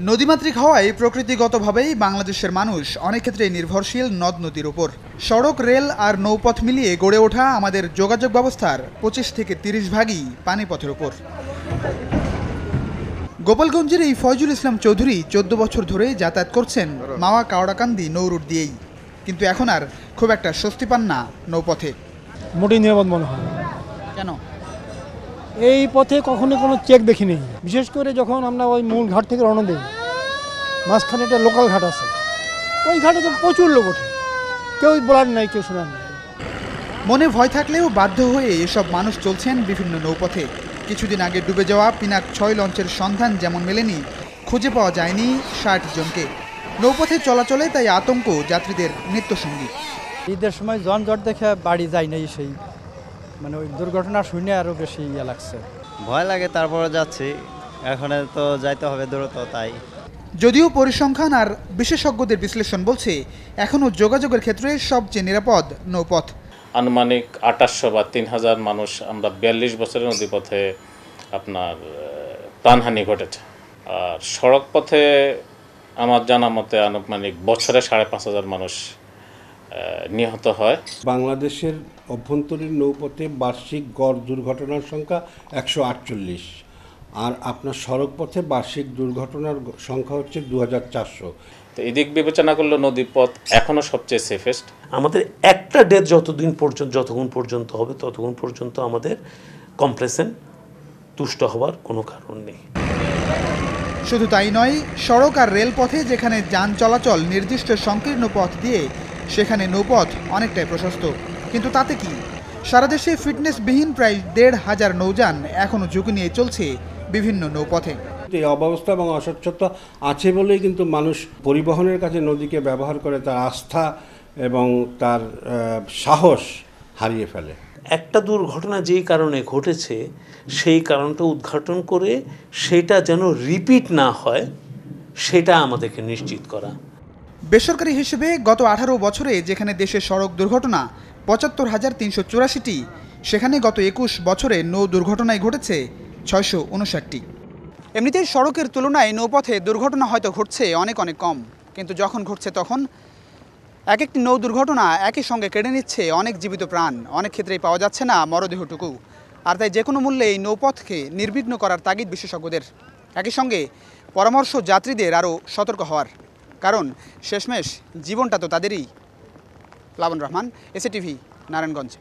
নদীমাতৃক হওয়ায় প্রকৃতিগতভাবেই বাংলাদেশের মানুষ অনেক ক্ষেত্রে নির্ভরশীল নদ নদীর উপর। সড়ক রেল আর নৌপথ মিলিয়ে গড়ে ওঠা আমাদের যোগাযোগ ব্যবস্থার পঁচিশ থেকে তিরিশ ভাগই পানিপথের উপর। গোপালগঞ্জের এই ফয়জুল ইসলাম চৌধুরী চোদ্দ বছর ধরে যাতায়াত করছেন মাওয়া কাওড়াকান্দি নৌরুট দিয়েই। কিন্তু এখন আর খুব একটা স্বস্তি পান না নৌপথে। মোটেই নিরাপদ মনে হয় কেন? এই পথে কখনো কোনো চেক দেখিনি। বিশেষ করে যখন আমরা ওই মূল ঘাট থেকে রওনা দিই মাঝখানে একটা লোকাল ঘাট আছে। ওই ঘাটে তো প্রচুর লোক ওঠে। কেউ বলার নাই কেউ শোনার নাই। মনে ভয় থাকলেও বাধ্য হয়ে এসব মানুষ চলছেন বিভিন্ন নৌপথে। কিছুদিন আগে ডুবে যাওয়া পিনাক ছয় লঞ্চের সন্ধান যেমন মেলেনি খুঁজে পাওয়া যায়নি ষাট জনকে। নৌপথে চলাচলে তাই আতঙ্ক যাত্রীদের নিত্যসঙ্গী। ঈদের সময় জট দেখে বাড়ি যাই নাই সেই। মানে ওই দুর্ঘটনা শুনে আরও বেশি ইয়ে লাগছে। ভয় লাগে তারপরে যাচ্ছি। এখন তো যাইতে হবে দ্রুত তাই। যদিও পরিসংখ্যান আর বিশেষজ্ঞদের বিশ্লেষণ বলছে এখনও যোগাযোগের ক্ষেত্রে সবচেয়ে নিরাপদ নৌপথ। আনুমানিক আঠাশশো বা তিন হাজার মানুষ আমরা বিয়াল্লিশ বছরের নদীপথে আপনার প্রাণহানি ঘটেছে। আর সড়ক পথে আমার জানা মতে আনুমানিক বছরে সাড়ে পাঁচ হাজার মানুষ নিহত হয়। বাংলাদেশের অভ্যন্তরীণ নৌপথে বার্ষিক গড় দুর্ঘটনার সংখ্যা একশো আটচল্লিশ। আর আপনার সড়কপথে বার্ষিক দুর্ঘটনার সংখ্যা হচ্ছে দু হাজার চারশো। তো এদিক বিবেচনা করলে নদীপথ এখনও সবচেয়ে সেফেস্ট আমাদের একটা ডেথ যতদিন পর্যন্ত যতক্ষণ পর্যন্ত হবে ততক্ষণ পর্যন্ত আমাদের কমপ্লেসেন তুষ্ট হওয়ার কোনো কারণ নেই। শুধু তাই নয় সড়ক আর রেলপথে যেখানে যান চলাচল নির্দিষ্ট সংকীর্ণ পথ দিয়ে সেখানে নৌপথ অনেকটাই প্রশস্ত। কিন্তু তাতে কি? সারা দেশে ফিটনেসবিহীন প্রায় দেড় হাজার নৌযান এখনও ঝুঁকি নিয়ে চলছে বিভিন্ন নৌপথে। এই অব্যবস্থা এবং অস্বচ্ছতা আছে বলেই কিন্তু মানুষ পরিবহনের কাছে নদীকে ব্যবহার করে তার আস্থা এবং তার সাহস হারিয়ে ফেলে। একটা দুর্ঘটনা যেই কারণে ঘটেছে সেই কারণটা উদ্ঘাটন করে সেটা যেন রিপিট না হয় সেটা আমাদেরকে নিশ্চিত করা। বেসরকারি হিসেবে গত আঠারো বছরে যেখানে দেশে সড়ক দুর্ঘটনা পঁচাত্তর হাজার তিনশো চুরাশিটি, সেখানে গত একুশ বছরে নৌ দুর্ঘটনায় ঘটেছে ছয়শো উনষাটটি। এমনিতেই সড়কের তুলনায় নৌপথে দুর্ঘটনা হয়তো ঘটছে অনেক অনেক কম, কিন্তু যখন ঘটছে তখন এক একটি নৌ দুর্ঘটনা একই সঙ্গে কেড়ে নিচ্ছে অনেক জীবিত প্রাণ, অনেক ক্ষেত্রেই পাওয়া যাচ্ছে না মরদেহটুকু। আর তাই যে কোনো মূল্যে এই নৌপথকে নির্বিঘ্ন করার তাগিদ বিশেষজ্ঞদের। একই সঙ্গে পরামর্শ যাত্রীদের আরও সতর্ক হওয়ার। কারণ শেষমেশ জীবনটা তো তাদেরই। প্লাবন রহমান এসএ টিভি নারায়ণগঞ্জ।